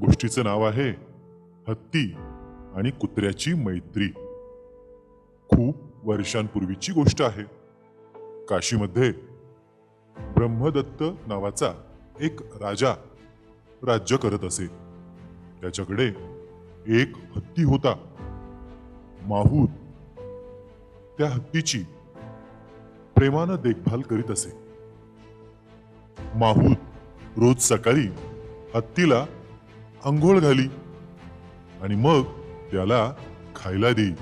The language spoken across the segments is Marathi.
गोष्टीचं नाव आहे हत्ती आणि कुत्र्याची मैत्री. खूप वर्षांपूर्वीची गोष्ट आहे. काशीमध्ये ब्रह्मदत्त नावाचा एक राजा राज्य करत असे. त्याच्याकडे एक हत्ती होता माहूत त्या हत्तीची प्रेमानं देखभाल करीत असे. माहूत रोज सकाळी हत्तीला अंघोळ घाली आणि मग त्याला खायला देई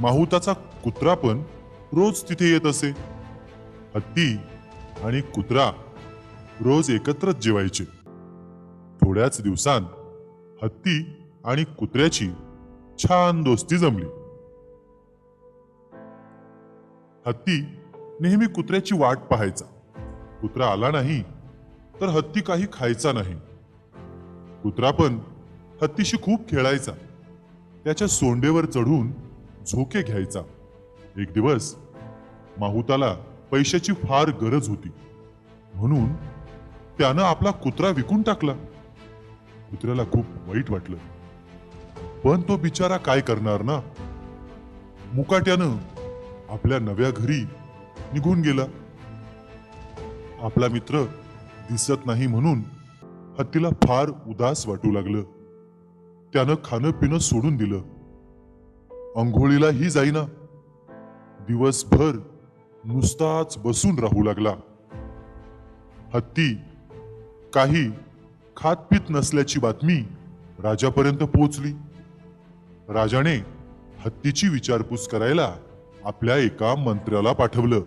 माहुताचा कुत्रा पण रोज तिथे येत असे. हत्ती आणि कुत्रा रोज एकत्रच जेवायचे. थोड्याच दिवसांत हत्ती आणि कुत्र्याची छान दोस्ती जमली. हत्ती नेहमी कुत्र्याची वाट पाहायचा. कुत्रा आला नाही तर हत्ती काही खायचा नाही. कुत्रा पण हत्तीशी खूप खेळायचा. त्याच्या सोंडेवर चढून झोके घ्यायचा. एक दिवस माहुताला पैशाची फार गरज होती. म्हणून त्यानं आपला कुत्रा विकून टाकला. कुत्र्याला खूप वाईट वाटलं. पण तो बिचारा काय करणार ना? मुकाट्यानं आपल्या नव्या घरी निघून गेला. आपला मित्र दिसत नाही म्हणून हत्तीला फार उदास वाटू लागलं. त्यानं खाणं पिणं सोडून दिलं. अंघोळीलाही जाईना. दिवसभर नुसताच बसून राहू लागला. हत्ती काही खात पीत नसल्याची बातमी राजापर्यंत पोहोचली. राजाने हत्तीची विचारपूस करायला आपल्या एका मंत्र्याला पाठवलं.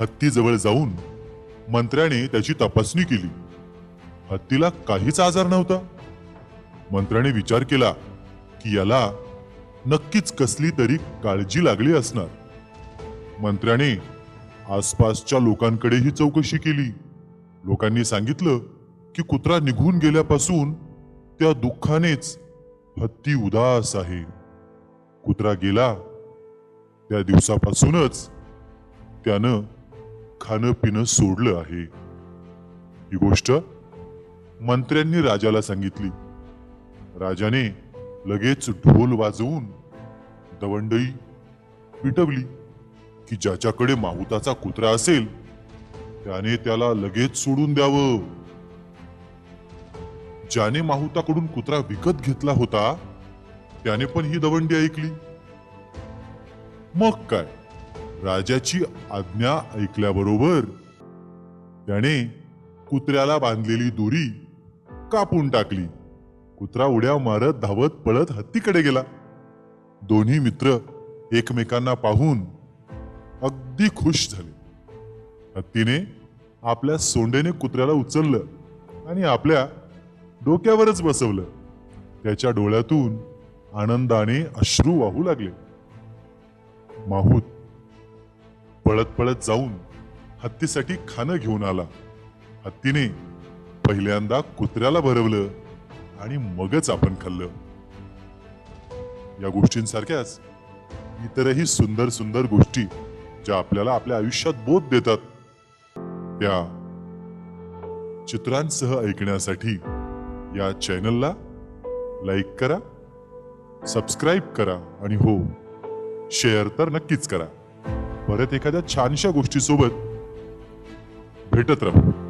हत्तीजवळ जाऊन मंत्र्याने त्याची तपासणी केली. हत्तीला काहीच आजार नव्हता. मंत्र्याने विचार केला की याला नक्कीच कसली तरी काळजी लागली असणार. मंत्र्याने आसपासच्या लोकांकडेही चौकशी केली. लोकांनी सांगितलं की कुत्रा निघून गेल्यापासून त्या दुःखानेच हत्ती उदास आहे. कुत्रा गेला. त्या दिवसापासूनच त्यानं खाणं पिणं सोडलं आहे. ही गोष्ट मंत्र्यांनी राजाला सांगितली. राजाने लगेच ढोल वाजवून दवंडई पिटवली की ज्याच्याकडे माहुताचा कुत्रा असेल त्याने त्याला लगेच सोडून द्यावं. ज्याने माहुताकडून कुत्रा विकत घेतला होता त्याने पण ही दवंडी ऐकली. मग काय? राजाची आज्ञा ऐकल्याबरोबर त्याने कुत्र्याला बांधलेली दोरी कापून टाकली. कुत्रा उड्या मारत धावत पळत हत्तीकडे गेला. दोन्ही मित्र एकमेकांना पाहून अगदी खुश झाले. हत्तीने आपल्या सोंडेने कुत्र्याला उचललं आणि आपल्या डोक्यावरच बसवलं. त्याच्या डोळ्यातून आनंदाने अश्रू वाहू लागले. माहूत पळत पळत जाऊन हत्तीसाठी खाणं घेऊन आला. हत्तीने पहिल्यांदा कुत्र्याला भरवलं आणि मगच आपण खाल्लं. या गोष्टींसारख्याच इतरही सुंदर सुंदर गोष्टी ज्या आपल्याला आपल्या आयुष्यात बोध देतात त्या चित्रांसह ऐकण्यासाठी या चॅनलला लाईक करा सबस्क्राईब करा आणि हो शेअर तर नक्कीच करा. परत एखाद्या छानशा गोष्टीसोबत भेटत राहू.